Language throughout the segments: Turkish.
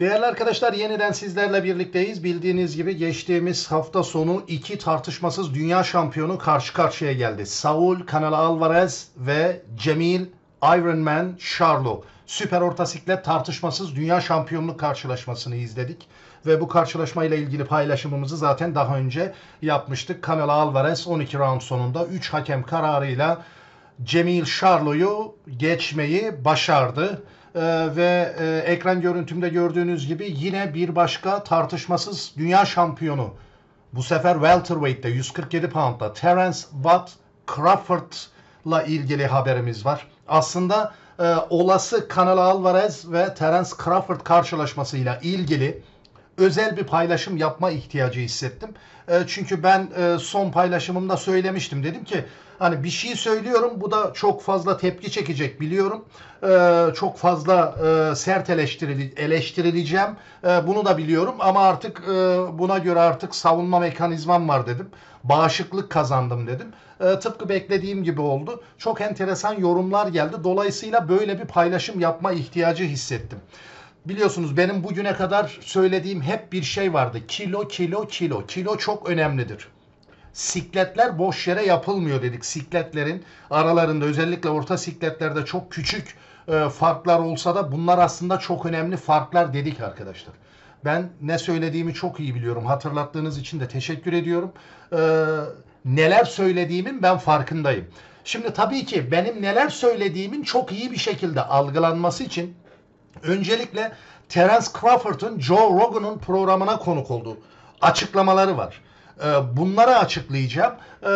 Değerli arkadaşlar yeniden sizlerle birlikteyiz. Bildiğiniz gibi geçtiğimiz hafta sonu iki tartışmasız dünya şampiyonu karşı karşıya geldi. Saul Canelo Alvarez ve Cemil Ironman Charlo. Süper orta siklet tartışmasız dünya şampiyonluk karşılaşmasını izledik. Ve bu karşılaşmayla ilgili paylaşımımızı zaten daha önce yapmıştık. Canelo Alvarez 12 round sonunda 3 hakem kararıyla Cemil Charlo'yu geçmeyi başardı. Ee, ve e, ekran görüntümde gördüğünüz gibi yine bir başka tartışmasız dünya şampiyonu. Bu sefer welterweight'te 147 pound'da Terence Watt Crawford'la ilgili haberimiz var. Aslında e, olası Canelo Alvarez ve Terence Crawford karşılaşmasıyla ilgili özel bir paylaşım yapma ihtiyacı hissettim. E, çünkü ben e, son paylaşımımda söylemiştim. Dedim ki hani bir şey söylüyorum bu da çok fazla tepki çekecek biliyorum. E, çok fazla e, sert eleştirili, eleştirileceğim. E, bunu da biliyorum ama artık e, buna göre artık savunma mekanizmam var dedim. Bağışıklık kazandım dedim. E, tıpkı beklediğim gibi oldu. Çok enteresan yorumlar geldi. Dolayısıyla böyle bir paylaşım yapma ihtiyacı hissettim. Biliyorsunuz benim bugüne kadar söylediğim hep bir şey vardı. Kilo, kilo, kilo. Kilo çok önemlidir. Sikletler boş yere yapılmıyor dedik. Sikletlerin aralarında özellikle orta sikletlerde çok küçük e, farklar olsa da bunlar aslında çok önemli farklar dedik arkadaşlar. Ben ne söylediğimi çok iyi biliyorum. Hatırlattığınız için de teşekkür ediyorum. Ee, neler söylediğimin ben farkındayım. Şimdi tabii ki benim neler söylediğimin çok iyi bir şekilde algılanması için Öncelikle Terence Crawford'un Joe Rogan'ın programına konuk olduğu açıklamaları var. Ee, Bunları açıklayacağım ee,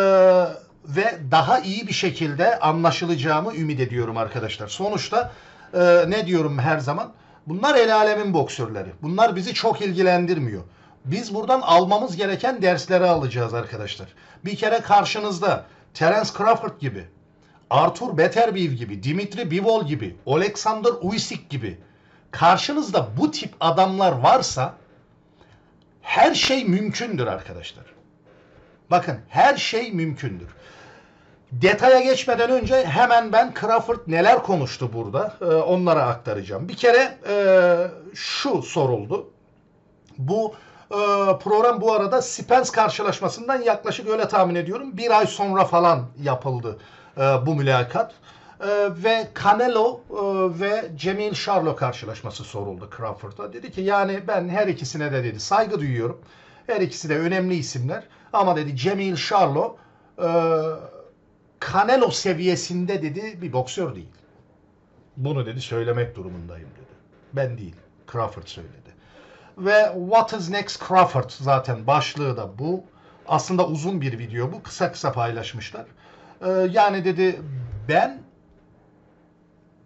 ve daha iyi bir şekilde anlaşılacağımı ümit ediyorum arkadaşlar. Sonuçta e, ne diyorum her zaman? Bunlar el alemin boksörleri. Bunlar bizi çok ilgilendirmiyor. Biz buradan almamız gereken dersleri alacağız arkadaşlar. Bir kere karşınızda Terence Crawford gibi, Arthur Beterbiev gibi, Dimitri Bivol gibi, Alexander Usyk gibi karşınızda bu tip adamlar varsa her şey mümkündür arkadaşlar. Bakın her şey mümkündür. Detaya geçmeden önce hemen ben Crawford neler konuştu burada e, onlara aktaracağım. Bir kere e, şu soruldu. Bu e, program bu arada Spence karşılaşmasından yaklaşık öyle tahmin ediyorum bir ay sonra falan yapıldı e, bu mülakat. E, ve Canelo e, ve Cemil Charlo karşılaşması soruldu Crawford'a. Dedi ki yani ben her ikisine de dedi saygı duyuyorum. Her ikisi de önemli isimler. Ama dedi Cemil Charlo e, Canelo seviyesinde dedi bir boksör değil. Bunu dedi söylemek durumundayım dedi. Ben değil. Crawford söyledi. Ve What is Next Crawford zaten başlığı da bu. Aslında uzun bir video bu. Kısa kısa paylaşmışlar. Ee, yani dedi ben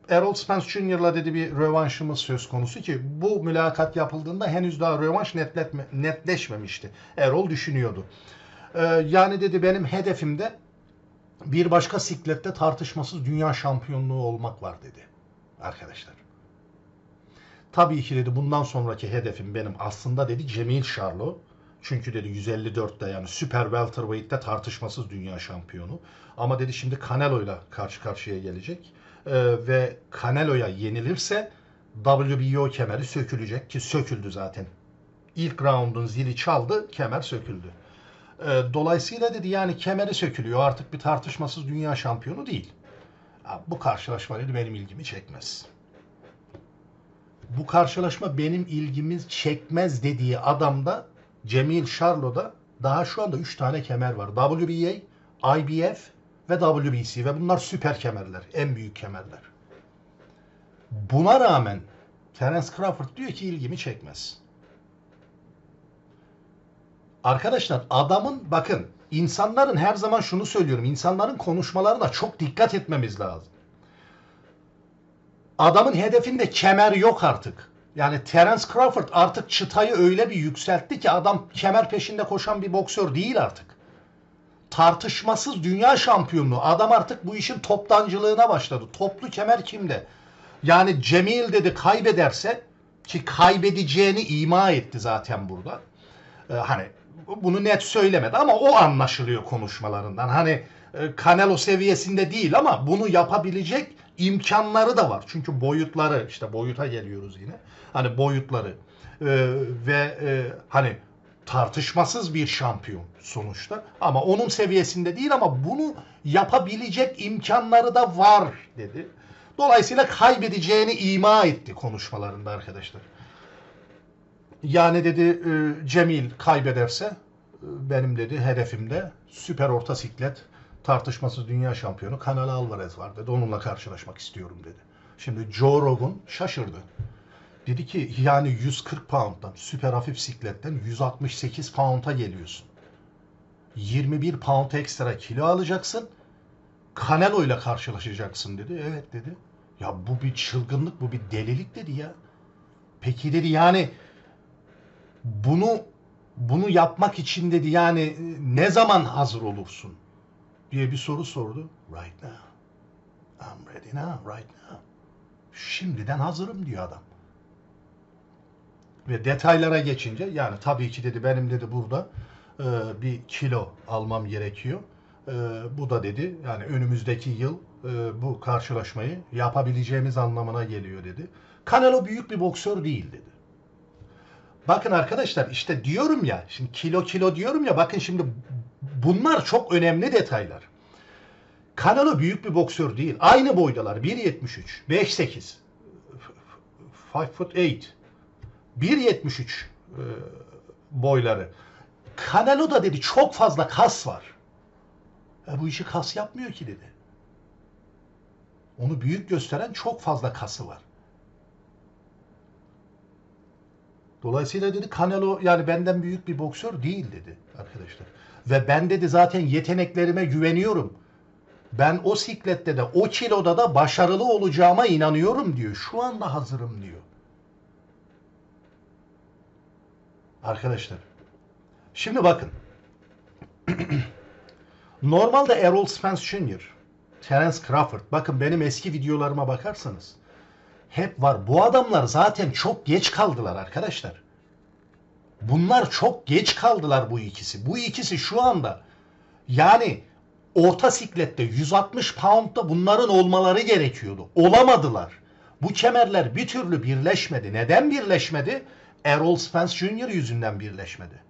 Errol Spence Jr.'la dedi bir rövanşımız söz konusu ki bu mülakat yapıldığında henüz daha rövanş netletme, netleşmemişti. Errol düşünüyordu. Ee, yani dedi benim hedefimde bir başka siklette tartışmasız dünya şampiyonluğu olmak var dedi. Arkadaşlar. Tabii ki dedi bundan sonraki hedefim benim aslında dedi Cemil Charlo. Çünkü dedi 154'te yani süper welterweight'te tartışmasız dünya şampiyonu. Ama dedi şimdi Canelo'yla karşı karşıya gelecek. Ee, ve Canelo'ya yenilirse WBO kemeri sökülecek ki söküldü zaten. İlk roundun zili çaldı, kemer söküldü. Ee, dolayısıyla dedi yani kemeri sökülüyor. Artık bir tartışmasız dünya şampiyonu değil. Bu karşılaşma dedi benim ilgimi çekmez bu karşılaşma benim ilgimi çekmez dediği adamda Cemil Charlo'da daha şu anda 3 tane kemer var. WBA, IBF ve WBC ve bunlar süper kemerler. En büyük kemerler. Buna rağmen Terence Crawford diyor ki ilgimi çekmez. Arkadaşlar adamın bakın insanların her zaman şunu söylüyorum. insanların konuşmalarına çok dikkat etmemiz lazım adamın hedefinde kemer yok artık. Yani Terence Crawford artık çıtayı öyle bir yükseltti ki adam kemer peşinde koşan bir boksör değil artık. Tartışmasız dünya şampiyonluğu. Adam artık bu işin toptancılığına başladı. Toplu kemer kimde? Yani Cemil dedi kaybederse ki kaybedeceğini ima etti zaten burada. Ee, hani bunu net söylemedi ama o anlaşılıyor konuşmalarından. Hani e, Canelo seviyesinde değil ama bunu yapabilecek imkanları da var. Çünkü boyutları işte boyuta geliyoruz yine. Hani boyutları. ve e, hani tartışmasız bir şampiyon sonuçta. Ama onun seviyesinde değil ama bunu yapabilecek imkanları da var dedi. Dolayısıyla kaybedeceğini ima etti konuşmalarında arkadaşlar. Yani dedi e, Cemil kaybederse e, benim dedi hedefimde süper orta siklet tartışmasız dünya şampiyonu Canelo Alvarez var dedi. Onunla karşılaşmak istiyorum dedi. Şimdi Joe Rogan şaşırdı. Dedi ki yani 140 pound'dan süper hafif sikletten 168 pound'a geliyorsun. 21 pound ekstra kilo alacaksın. Canelo ile karşılaşacaksın dedi. Evet dedi. Ya bu bir çılgınlık, bu bir delilik dedi ya. Peki dedi yani bunu bunu yapmak için dedi yani ne zaman hazır olursun diye bir soru sordu. Right now. I'm ready now, right now. Şimdiden hazırım diyor adam. Ve detaylara geçince yani tabii ki dedi benim dedi burada e, bir kilo almam gerekiyor. E, bu da dedi yani önümüzdeki yıl e, bu karşılaşmayı yapabileceğimiz anlamına geliyor dedi. Canelo büyük bir boksör değil dedi. Bakın arkadaşlar işte diyorum ya şimdi kilo kilo diyorum ya bakın şimdi bunlar çok önemli detaylar. Canelo büyük bir boksör değil. Aynı boydalar. 1.73, 5.8, 5 foot 8, 1.73 e, boyları. Canelo da dedi çok fazla kas var. E, bu işi kas yapmıyor ki dedi. Onu büyük gösteren çok fazla kası var. Dolayısıyla dedi Canelo yani benden büyük bir boksör değil dedi arkadaşlar. Ve ben dedi zaten yeteneklerime güveniyorum. Ben o siklette de o kiloda da başarılı olacağıma inanıyorum diyor. Şu anda hazırım diyor. Arkadaşlar. Şimdi bakın. Normalde Errol Spence Jr., Terence Crawford, bakın benim eski videolarıma bakarsanız hep var. Bu adamlar zaten çok geç kaldılar arkadaşlar. Bunlar çok geç kaldılar bu ikisi. Bu ikisi şu anda yani orta siklette 160 poundda bunların olmaları gerekiyordu. Olamadılar. Bu kemerler bir türlü birleşmedi. Neden birleşmedi? Errol Spence Jr. yüzünden birleşmedi.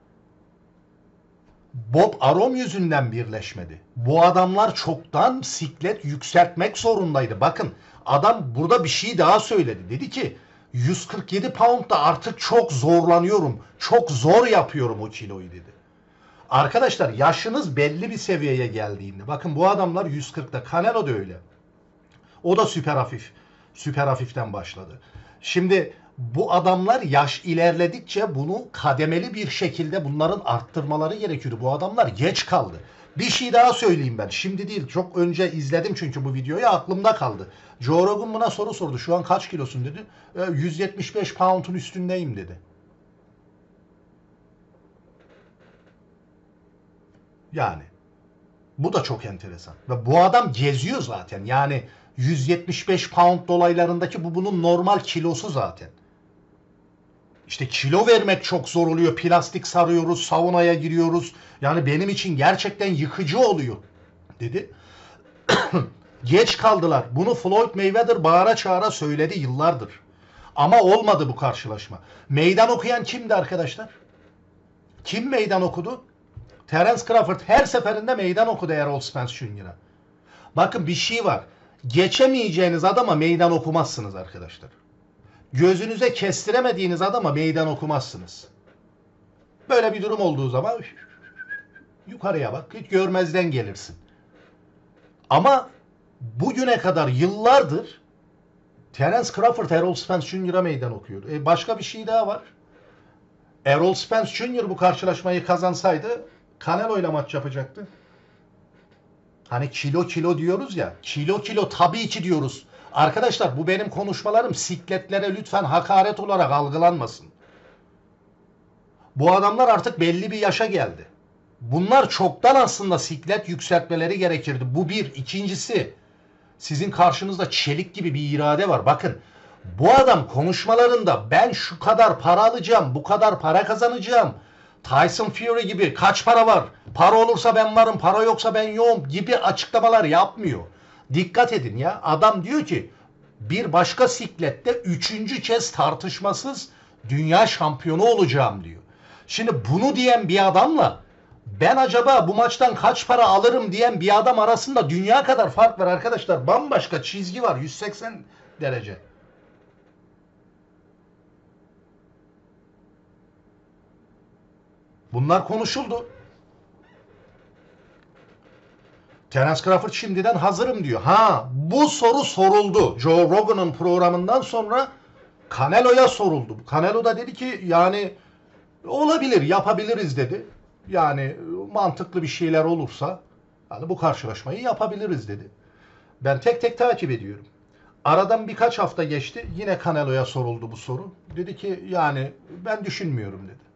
Bob Arum yüzünden birleşmedi. Bu adamlar çoktan siklet yükseltmek zorundaydı. Bakın adam burada bir şey daha söyledi. Dedi ki 147 poundda artık çok zorlanıyorum. Çok zor yapıyorum o kiloyu dedi. Arkadaşlar yaşınız belli bir seviyeye geldiğinde bakın bu adamlar 140'da Canelo da öyle. O da süper hafif. Süper hafiften başladı. Şimdi bu adamlar yaş ilerledikçe bunu kademeli bir şekilde bunların arttırmaları gerekiyordu. Bu adamlar geç kaldı. Bir şey daha söyleyeyim ben. Şimdi değil. Çok önce izledim çünkü bu videoyu aklımda kaldı. Joe Rogan buna soru sordu. Şu an kaç kilosun dedi. E, 175 pound'un üstündeyim dedi. Yani bu da çok enteresan. Ve bu adam geziyor zaten. Yani 175 pound dolaylarındaki bu bunun normal kilosu zaten. İşte kilo vermek çok zor oluyor. Plastik sarıyoruz, saunaya giriyoruz. Yani benim için gerçekten yıkıcı oluyor dedi. Geç kaldılar. Bunu Floyd Mayweather bağıra çağıra söyledi yıllardır. Ama olmadı bu karşılaşma. Meydan okuyan kimdi arkadaşlar? Kim meydan okudu? Terence Crawford her seferinde meydan okudu Errol Spence Jr.'a. Bakın bir şey var. Geçemeyeceğiniz adama meydan okumazsınız arkadaşlar. Gözünüze kestiremediğiniz adama meydan okumazsınız. Böyle bir durum olduğu zaman yukarıya bak, hiç görmezden gelirsin. Ama bugüne kadar yıllardır Terence Crawford Errol Spence Jr.'a meydan okuyor. E başka bir şey daha var. Errol Spence Jr. bu karşılaşmayı kazansaydı Canelo ile maç yapacaktı. Hani kilo kilo diyoruz ya. Kilo kilo tabii ki diyoruz. Arkadaşlar bu benim konuşmalarım sikletlere lütfen hakaret olarak algılanmasın. Bu adamlar artık belli bir yaşa geldi. Bunlar çoktan aslında siklet yükseltmeleri gerekirdi. Bu bir. İkincisi sizin karşınızda çelik gibi bir irade var. Bakın bu adam konuşmalarında ben şu kadar para alacağım, bu kadar para kazanacağım. Tyson Fury gibi kaç para var? Para olursa ben varım, para yoksa ben yoğum gibi açıklamalar yapmıyor. Dikkat edin ya. Adam diyor ki bir başka siklette üçüncü kez tartışmasız Dünya şampiyonu olacağım diyor. Şimdi bunu diyen bir adamla ben acaba bu maçtan kaç para alırım diyen bir adam arasında dünya kadar fark var arkadaşlar. Bambaşka çizgi var 180 derece. Bunlar konuşuldu. Terence Crawford şimdiden hazırım diyor. Ha bu soru soruldu. Joe Rogan'ın programından sonra Canelo'ya soruldu. Canelo da dedi ki yani olabilir yapabiliriz dedi. Yani mantıklı bir şeyler olursa hani bu karşılaşmayı yapabiliriz dedi. Ben tek tek takip ediyorum. Aradan birkaç hafta geçti. Yine Canelo'ya soruldu bu soru. Dedi ki yani ben düşünmüyorum dedi.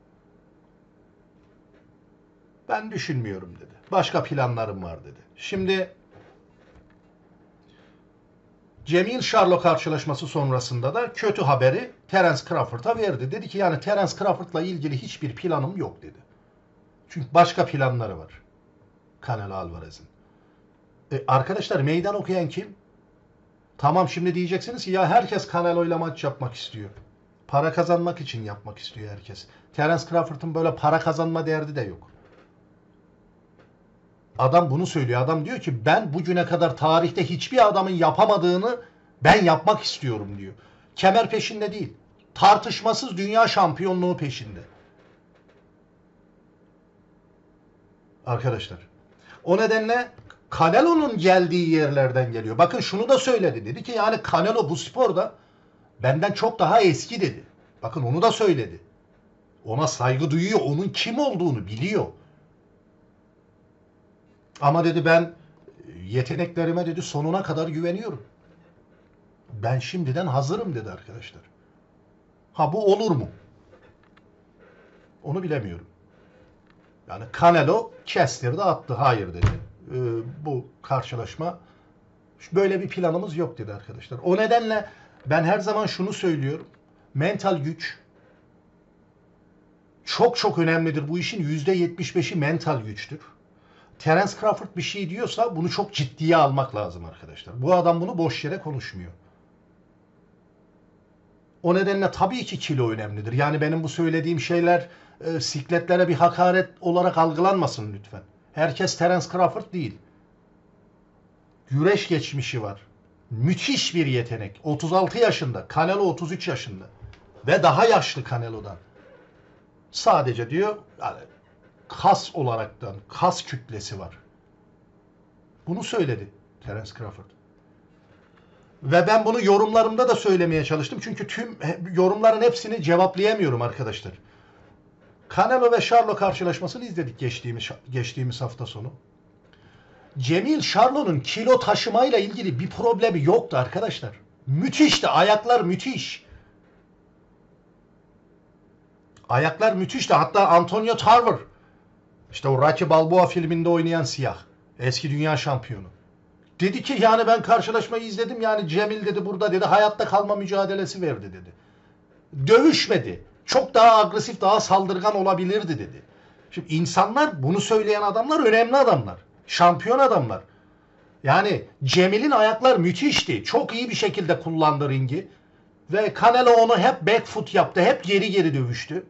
Ben düşünmüyorum dedi. Başka planlarım var dedi. Şimdi Cemil Charlo karşılaşması sonrasında da kötü haberi Terence Crawford'a verdi. Dedi ki yani Terence Crawford'la ilgili hiçbir planım yok dedi. Çünkü başka planları var. Canelo Alvarez'in. E, arkadaşlar meydan okuyan kim? Tamam şimdi diyeceksiniz ki ya herkes Canelo ile maç yapmak istiyor. Para kazanmak için yapmak istiyor herkes. Terence Crawford'un böyle para kazanma derdi de yok. Adam bunu söylüyor. Adam diyor ki ben bugüne kadar tarihte hiçbir adamın yapamadığını ben yapmak istiyorum diyor. Kemer peşinde değil. Tartışmasız dünya şampiyonluğu peşinde. Arkadaşlar. O nedenle Canelo'nun geldiği yerlerden geliyor. Bakın şunu da söyledi. Dedi ki yani Canelo bu sporda benden çok daha eski dedi. Bakın onu da söyledi. Ona saygı duyuyor. Onun kim olduğunu biliyor. Ama dedi ben yeteneklerime dedi sonuna kadar güveniyorum. Ben şimdiden hazırım dedi arkadaşlar. Ha bu olur mu? Onu bilemiyorum. Yani Canelo kestirdi attı. Hayır dedi. Ee, bu karşılaşma böyle bir planımız yok dedi arkadaşlar. O nedenle ben her zaman şunu söylüyorum. Mental güç çok çok önemlidir. Bu işin %75'i mental güçtür. Terence Crawford bir şey diyorsa bunu çok ciddiye almak lazım arkadaşlar. Bu adam bunu boş yere konuşmuyor. O nedenle tabii ki kilo önemlidir. Yani benim bu söylediğim şeyler e, sikletlere bir hakaret olarak algılanmasın lütfen. Herkes Terence Crawford değil. Güreş geçmişi var. Müthiş bir yetenek. 36 yaşında. Canelo 33 yaşında. Ve daha yaşlı Canelo'dan. Sadece diyor kas olaraktan kas kütlesi var. Bunu söyledi Terence Crawford. Ve ben bunu yorumlarımda da söylemeye çalıştım. Çünkü tüm yorumların hepsini cevaplayamıyorum arkadaşlar. Canelo ve Charlo karşılaşmasını izledik geçtiğimiz geçtiğimiz hafta sonu. Cemil Charlo'nun kilo taşımayla ilgili bir problemi yoktu arkadaşlar. Müthişti. Ayaklar müthiş. Ayaklar müthişti. Hatta Antonio Tarver işte o Rocky Balboa filminde oynayan siyah. Eski dünya şampiyonu. Dedi ki yani ben karşılaşmayı izledim yani Cemil dedi burada dedi hayatta kalma mücadelesi verdi dedi. Dövüşmedi. Çok daha agresif, daha saldırgan olabilirdi dedi. Şimdi insanlar bunu söyleyen adamlar önemli adamlar. Şampiyon adamlar. Yani Cemil'in ayaklar müthişti. Çok iyi bir şekilde kullandı ringi. Ve Canelo onu hep back foot yaptı. Hep geri geri dövüştü.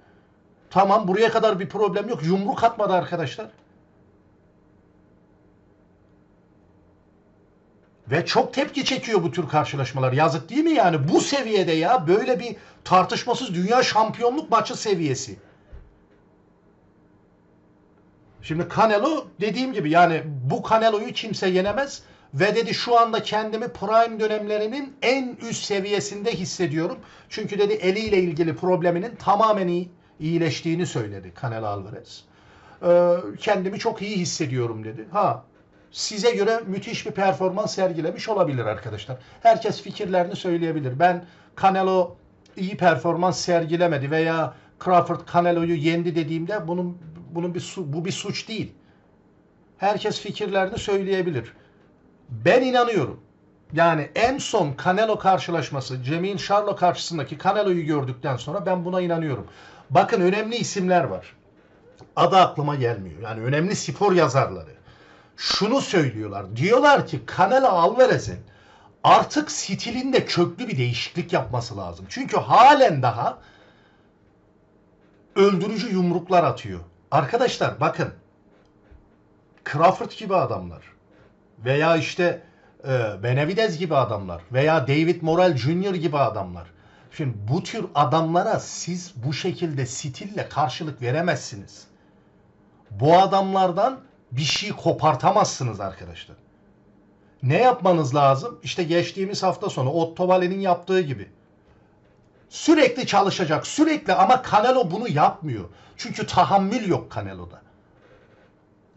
Tamam buraya kadar bir problem yok. Yumruk atmadı arkadaşlar. Ve çok tepki çekiyor bu tür karşılaşmalar. Yazık değil mi yani? Bu seviyede ya böyle bir tartışmasız dünya şampiyonluk maçı seviyesi. Şimdi Canelo dediğim gibi yani bu Canelo'yu kimse yenemez ve dedi şu anda kendimi prime dönemlerinin en üst seviyesinde hissediyorum. Çünkü dedi eliyle ilgili probleminin tamamen iyi, iyileştiğini söyledi Canelo Alvarez. Ee, kendimi çok iyi hissediyorum dedi. Ha size göre müthiş bir performans sergilemiş olabilir arkadaşlar. Herkes fikirlerini söyleyebilir. Ben Canelo iyi performans sergilemedi veya Crawford Canelo'yu yendi dediğimde bunun bunun bir bu bir suç değil. Herkes fikirlerini söyleyebilir. Ben inanıyorum. Yani en son Canelo karşılaşması, Cemil Charlo karşısındaki Canelo'yu gördükten sonra ben buna inanıyorum. Bakın önemli isimler var. Adı aklıma gelmiyor. Yani önemli spor yazarları. Şunu söylüyorlar. Diyorlar ki Canelo Alvarez'in artık stilinde köklü bir değişiklik yapması lazım. Çünkü halen daha öldürücü yumruklar atıyor. Arkadaşlar bakın Crawford gibi adamlar veya işte e, Benavidez gibi adamlar veya David Morrell Jr. gibi adamlar. Şimdi bu tür adamlara siz bu şekilde stille karşılık veremezsiniz. Bu adamlardan bir şey kopartamazsınız arkadaşlar. Ne yapmanız lazım? İşte geçtiğimiz hafta sonu Otto Walli'nin yaptığı gibi. Sürekli çalışacak, sürekli ama Canelo bunu yapmıyor. Çünkü tahammül yok Canelo'da.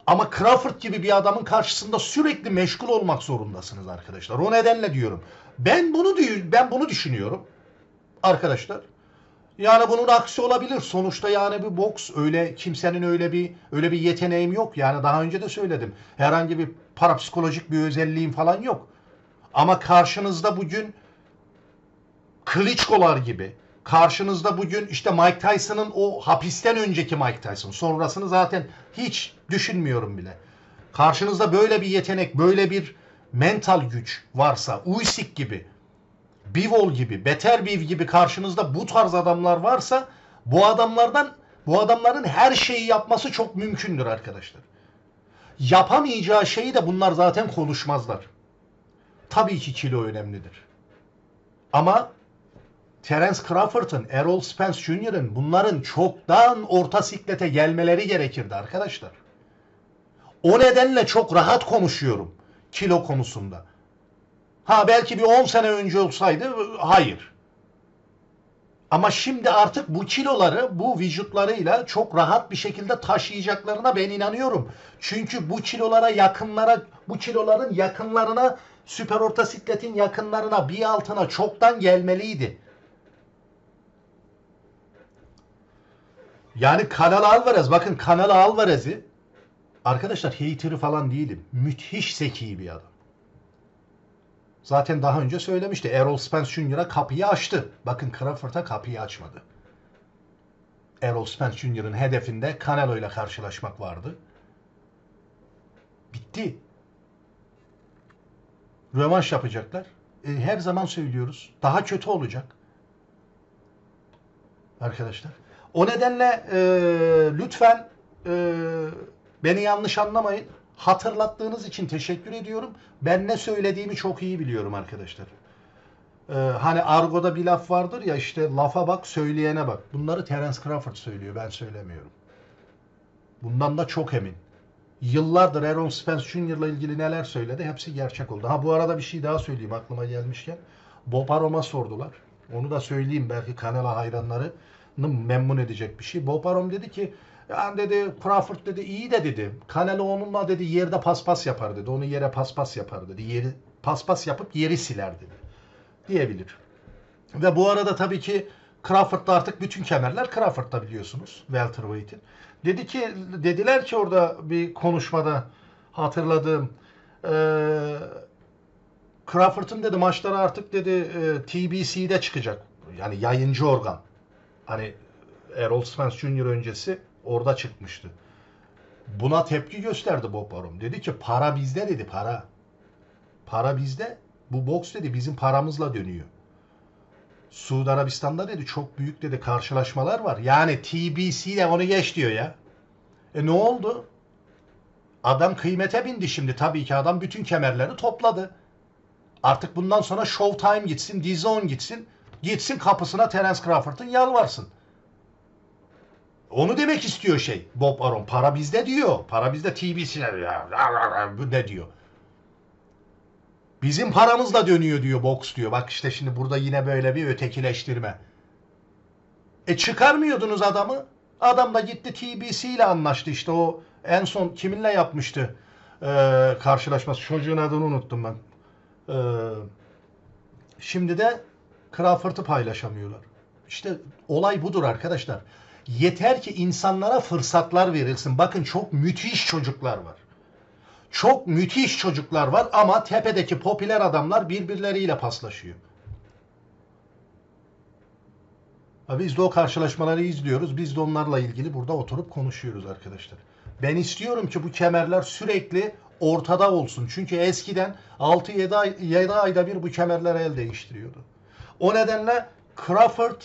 Ama Crawford gibi bir adamın karşısında sürekli meşgul olmak zorundasınız arkadaşlar. O nedenle diyorum. Ben bunu ben bunu düşünüyorum arkadaşlar. Yani bunun aksi olabilir. Sonuçta yani bir boks öyle kimsenin öyle bir öyle bir yeteneğim yok. Yani daha önce de söyledim. Herhangi bir parapsikolojik bir özelliğim falan yok. Ama karşınızda bugün Klitschko'lar gibi karşınızda bugün işte Mike Tyson'ın o hapisten önceki Mike Tyson sonrasını zaten hiç düşünmüyorum bile. Karşınızda böyle bir yetenek, böyle bir mental güç varsa Usyk gibi, Bivol gibi, Beterbiv gibi karşınızda bu tarz adamlar varsa bu adamlardan bu adamların her şeyi yapması çok mümkündür arkadaşlar. Yapamayacağı şeyi de bunlar zaten konuşmazlar. Tabii ki kilo önemlidir. Ama Terence Crawford'ın, Errol Spence Jr.'ın bunların çoktan orta siklete gelmeleri gerekirdi arkadaşlar. O nedenle çok rahat konuşuyorum kilo konusunda. Ha belki bir 10 sene önce olsaydı hayır. Ama şimdi artık bu kiloları bu vücutlarıyla çok rahat bir şekilde taşıyacaklarına ben inanıyorum. Çünkü bu kilolara yakınlara bu kiloların yakınlarına süper orta sikletin yakınlarına bir altına çoktan gelmeliydi. Yani Canelo Alvarez bakın Canelo Alvarez'i arkadaşlar hater'ı falan değilim. Müthiş zeki bir adam. Zaten daha önce söylemişti. Errol Spence Jr.'a kapıyı açtı. Bakın Crawford'a kapıyı açmadı. Errol Spence Jr.'ın hedefinde Canelo ile karşılaşmak vardı. Bitti. Rövanş yapacaklar. E, her zaman söylüyoruz. Daha kötü olacak. Arkadaşlar. O nedenle e, lütfen e, beni yanlış anlamayın. Hatırlattığınız için teşekkür ediyorum. Ben ne söylediğimi çok iyi biliyorum arkadaşlar. Ee, hani argoda bir laf vardır ya işte lafa bak söyleyene bak. Bunları Terence Crawford söylüyor ben söylemiyorum. Bundan da çok emin. Yıllardır Aaron Spence Jr. ilgili neler söyledi hepsi gerçek oldu. Ha bu arada bir şey daha söyleyeyim aklıma gelmişken. Bob Arum'a sordular. Onu da söyleyeyim belki Canelo hayranlarını memnun edecek bir şey. Bob Arum dedi ki yani dedi Crawford dedi iyi de dedi. Canelo onunla dedi yerde paspas yapar dedi. Onu yere paspas yapar dedi. Yeri paspas yapıp yeri siler dedi. Diyebilir. Ve bu arada tabii ki Crawford'da artık bütün kemerler Crawford'da biliyorsunuz. Welterweight'in. Dedi ki dediler ki orada bir konuşmada hatırladığım eee Crawford'ın dedi maçları artık dedi e, TBC'de çıkacak. Yani yayıncı organ. Hani Errol Spence Jr. öncesi orada çıkmıştı. Buna tepki gösterdi Bob Arum. Dedi ki para bizde dedi para. Para bizde. Bu boks dedi bizim paramızla dönüyor. Suudi Arabistan'da dedi çok büyük dedi karşılaşmalar var. Yani TBC'de onu geç diyor ya. E ne oldu? Adam kıymete bindi şimdi. Tabii ki adam bütün kemerleri topladı. Artık bundan sonra Showtime gitsin, DAZN gitsin. Gitsin kapısına Terence Crawford'ın yalvarsın. Onu demek istiyor şey Bob Aron. Para bizde diyor. Para bizde. Bu ne diyor? Bizim paramızla dönüyor diyor boks diyor. Bak işte şimdi burada yine böyle bir ötekileştirme. E çıkarmıyordunuz adamı. Adam da gitti TBC ile anlaştı işte o en son kiminle yapmıştı ee, karşılaşması. Çocuğun adını unuttum ben. Ee, şimdi de Crawford'ı paylaşamıyorlar. İşte olay budur arkadaşlar. Yeter ki insanlara fırsatlar verilsin. Bakın çok müthiş çocuklar var. Çok müthiş çocuklar var ama tepedeki popüler adamlar birbirleriyle paslaşıyor. Biz de o karşılaşmaları izliyoruz. Biz de onlarla ilgili burada oturup konuşuyoruz arkadaşlar. Ben istiyorum ki bu kemerler sürekli ortada olsun. Çünkü eskiden 6-7 ay, 7 ayda bir bu kemerler el değiştiriyordu. O nedenle Crawford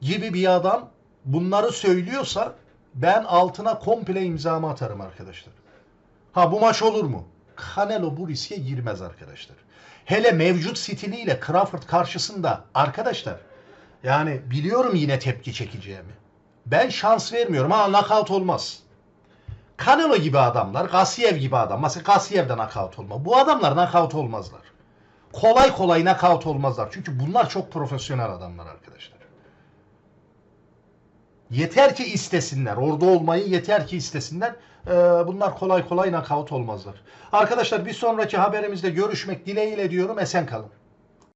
gibi bir adam bunları söylüyorsa ben altına komple imzamı atarım arkadaşlar. Ha bu maç olur mu? Canelo bu riske girmez arkadaşlar. Hele mevcut stiliyle Crawford karşısında arkadaşlar yani biliyorum yine tepki çekeceğimi. Ben şans vermiyorum. Ha knockout olmaz. Canelo gibi adamlar, Gassiev gibi adam. Mesela Gassiev'de knockout olma. Bu adamlar knockout olmazlar. Kolay kolay knockout olmazlar. Çünkü bunlar çok profesyonel adamlar arkadaşlar. Yeter ki istesinler. Orada olmayı yeter ki istesinler. Ee, bunlar kolay kolay knockout olmazlar. Arkadaşlar bir sonraki haberimizde görüşmek dileğiyle diyorum. Esen kalın.